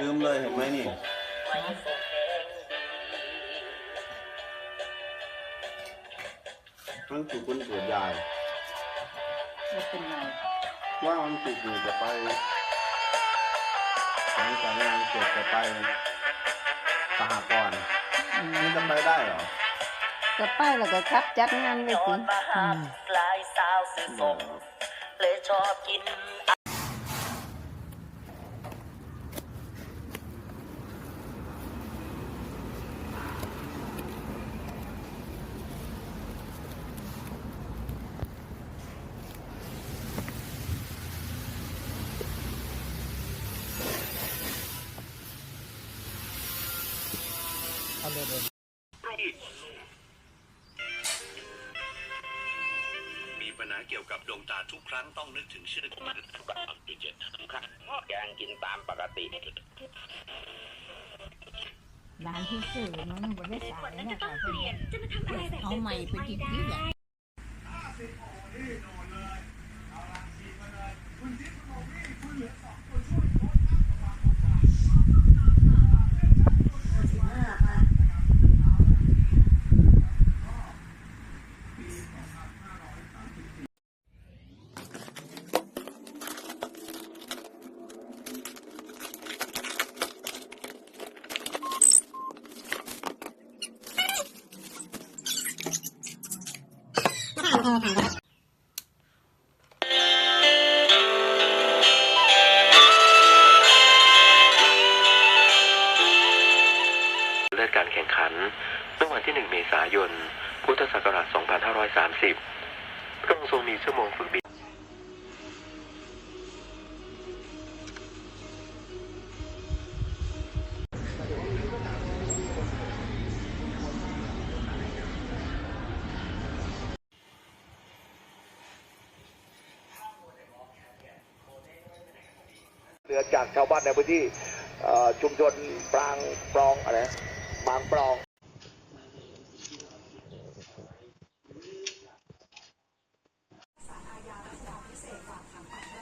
ลืมเลยเห็นไหมนี่มันถูกคนเกิดยายว่าเป็นไงว่ามันถูกอยู่จะไปหลังจากงานเสร็จจะไปสหกรณ์อืมนี่จะไปได้เหรอ ก็ไปแล้วก็ครับจัดงานเลยย้อสินมาหาลายสาวสื่อส่งเลยชอบกินมีปัญ นาเกี่ยวกับดวงตาทุกครั้งต้องนึกถึงชื่อของมันกับจุดเจ็ดครับแกงกินตามปกติร้านที่สื่อมันบริษัทเนี่ยค่ะเอนเอาใหม่ไปกินที่ อย่างเลิกการแข่งขันเมื่อวันที่ 1 เมษายน พุทธศักราช 2530พระองค์ทรงมีชั่วโมงฝึกบิน เหลือจากชาวบ้านในพื้นที่ชุมชนปรางปรองอะไรบางปรอง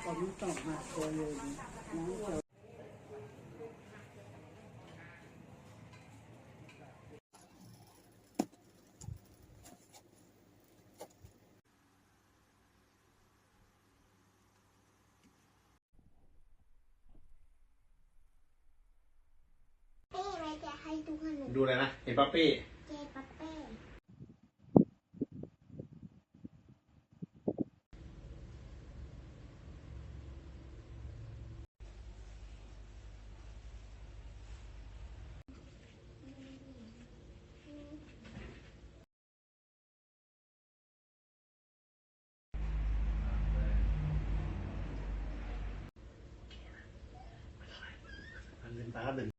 ก็รู้ต่อมาตัวเลยน้องเจ้า เป้ไว้จะให้ ดูขนมดูเลยนะเห็นป๊อปปี้เจปัปเป้อันเป็นตาหนึ่งติดตัวม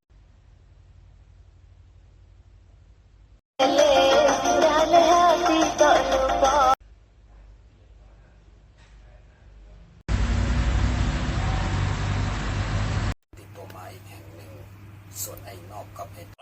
าอี